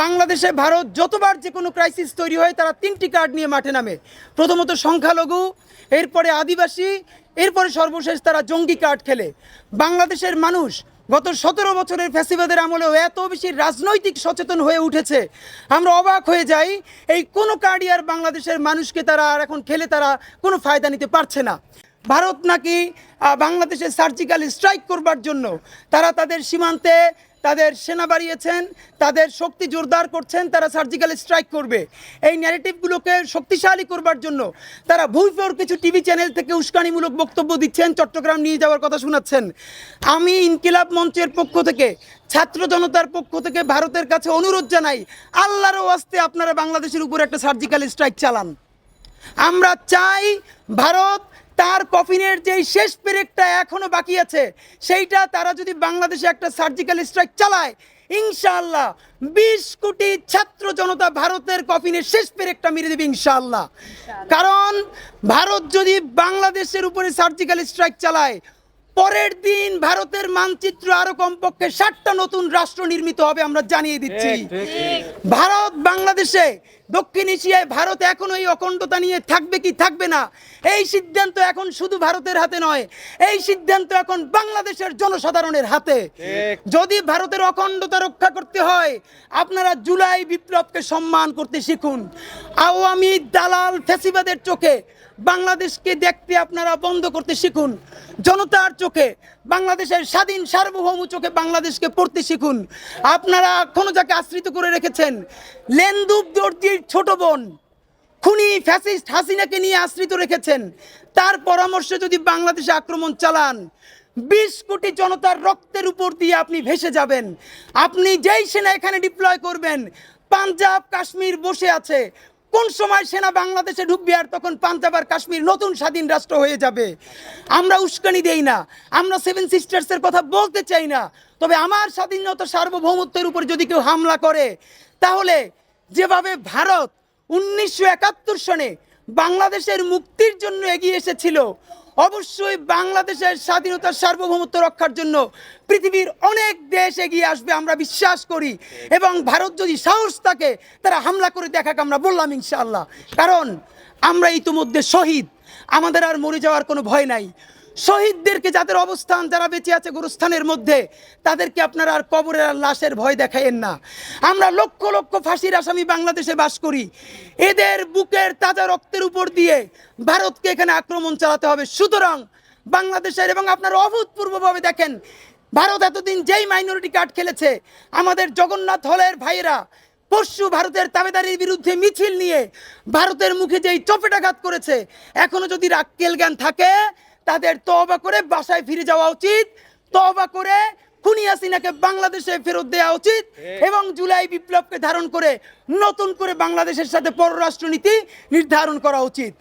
বাংলাদেশে ভারত যতবার যে কোনো ক্রাইসিস তৈরি হয়, তারা তিনটি কার্ড নিয়ে মাঠে নামে। প্রথমত সংখ্যালঘু, এরপরে আদিবাসী, এরপরে সর্বশেষ তারা জঙ্গি কার্ড খেলে। বাংলাদেশের মানুষ গত সতেরো বছরের ফ্যাসিবাদের আমলেও এত বেশি রাজনৈতিক সচেতন হয়ে উঠেছে। আমরা অবাক হয়ে যাই, এই কোনো কার্ডই আর বাংলাদেশের মানুষকে তারা আর এখন খেলে তারা কোনো ফায়দা নিতে পারছে না। ভারত নাকি বাংলাদেশে সার্জিক্যাল স্ট্রাইক করবার জন্য তারা তাদের সীমান্তে তাদের সেনা বাড়িয়েছেন, তাদের শক্তি জোরদার করছেন, তারা সার্জিক্যাল স্ট্রাইক করবে। এই ন্যারেটিভগুলোকে শক্তিশালী করবার জন্য তারা ভুইফোর কিছু টিভি চ্যানেল থেকে উস্কানিমূলক বক্তব্য দিচ্ছেন, চট্টগ্রাম নিয়ে যাওয়ার কথা শোনাচ্ছেন। আমি ইনকিলাব মঞ্চের পক্ষ থেকে, ছাত্র জনতার পক্ষ থেকে ভারতের কাছে অনুরোধ জানাই আল্লাহরও আস্তে আপনারা বাংলাদেশের উপর একটা সার্জিক্যাল স্ট্রাইক চালান। আমরা চাই ভারত তার কফিনের যেই শেষ পেরেকটা এখনও বাকি আছে সেইটা তারা যদি বাংলাদেশে একটা সার্জিক্যাল স্ট্রাইক চালায় ইনশাআল্লাহ বিশ কোটি ছাত্র জনতা ভারতের কফিনের শেষ পেরেকটা মেরে দেবে ইনশাআল্লাহ। কারণ ভারত যদি বাংলাদেশের উপরে সার্জিক্যাল স্ট্রাইক চালায় পরের দিন ভারতের মানচিত্র আরও কমপক্ষে ষাটটা নতুন রাষ্ট্র নির্মিত হবে আমরা জানিয়ে দিচ্ছি। ভারত বাংলাদেশে দক্ষিণ এশিয়ায় ভারত এখন এই অখণ্ডতা নিয়ে থাকবে কি থাকবে না? এই সিদ্ধান্ত এখন শুধু ভারতের হাতে নয় এই সিদ্ধান্ত এখন বাংলাদেশের জনসাধারণের হাতে। যদি ভারতের অখণ্ডতা রক্ষা করতে হয় আপনারা জুলাই বিপ্লবকে সম্মান করতে শিখুন। আওয়ামী দালাল ফেসিবাদের চোখে বাংলাদেশকে দেখতে আপনারা বন্ধ করতে শিখুন। জনতার চোখে, বাংলাদেশের স্বাধীন সার্বভৌম চোখে বাংলাদেশকে পড়তে শিখুন। আপনারা কোনো যাকে আশ্রিত করে রেখেছেন লেন্দুব দর্জির ছোট বোন, খুনি ফ্যাসিস্ট হাসিনাকে নিয়ে আশ্রিত রেখেছেন, তার পরামর্শে যদি বাংলাদেশে আক্রমণ চালান, বিশ কোটি জনতার রক্তের উপর দিয়ে আপনি ভেসে যাবেন। আপনি যেই সেনা এখানে ডিপ্লয় করবেন, পাঞ্জাব, কাশ্মীর বসে আছে কোন সময় সেনা বাংলাদেশে ঢুকবে আর তখন পাঞ্জাব আর কাশ্মীর নতুন স্বাধীন রাষ্ট্র হয়ে যাবে? আমরা উস্কানি দেই না। আমরা সেভেন সিস্টার্সের কথা বলতে চাই না। তবে আমার স্বাধীনতা সার্বভৌমত্বের উপর যদি কেউ হামলা করে, তাহলে যেভাবে ভারত উনিশশো একাত্তর সনে বাংলাদেশের মুক্তির জন্য এগিয়ে এসেছিল। অবশ্যই বাংলাদেশের স্বাধীনতার সার্বভৌমত্ব রক্ষার জন্য পৃথিবীর অনেক দেশ এগিয়ে আসবে আমরা বিশ্বাস করি। এবং ভারত যদি সাহস থাকে, তারা হামলা করে দেখাকে আমরা বললাম ইনশাআল্লাহ। কারণ আমরা ইতিমধ্যে শহীদ। আমাদের আর মরে যাওয়ার কোনো ভয় নাই। শহীদদেরকে যাদের অবস্থান যারা বেঁচে আছে গুরুস্থানের মধ্যে, তাদেরকে আপনারা আর কবরের আর লাশের ভয় দেখায়েন না। আমরা লক্ষ লক্ষ ফাঁসির আসামি বাংলাদেশে বাস করি। এদের বুকের তাজা রক্তের উপর দিয়ে ভারতকে এখানে আক্রমণ চালাতে হবে। সুতরাং বাংলাদেশের এবং আপনারা অভূতপূর্বভাবে দেখেন, ভারত এতদিন যেই মাইনরিটি কার্ড খেলেছে, আমাদের জগন্নাথ হলের ভাইয়েরা পরশু ভারতের তাবেদারির বিরুদ্ধে মিছিল নিয়ে ভারতের মুখে যেই চপেটাঘাত করেছে, এখনও যদি রাক্কেল জ্ঞান থাকে তাদের তবা করে বাসায় ফিরে যাওয়া উচিত। তবা করে খুনি হাসিনাকে বাংলাদেশে ফেরত দেওয়া উচিত এবং জুলাই বিপ্লবকে ধারণ করে নতুন করে বাংলাদেশের সাথে পররাষ্ট্রনীতি নির্ধারণ করা উচিত।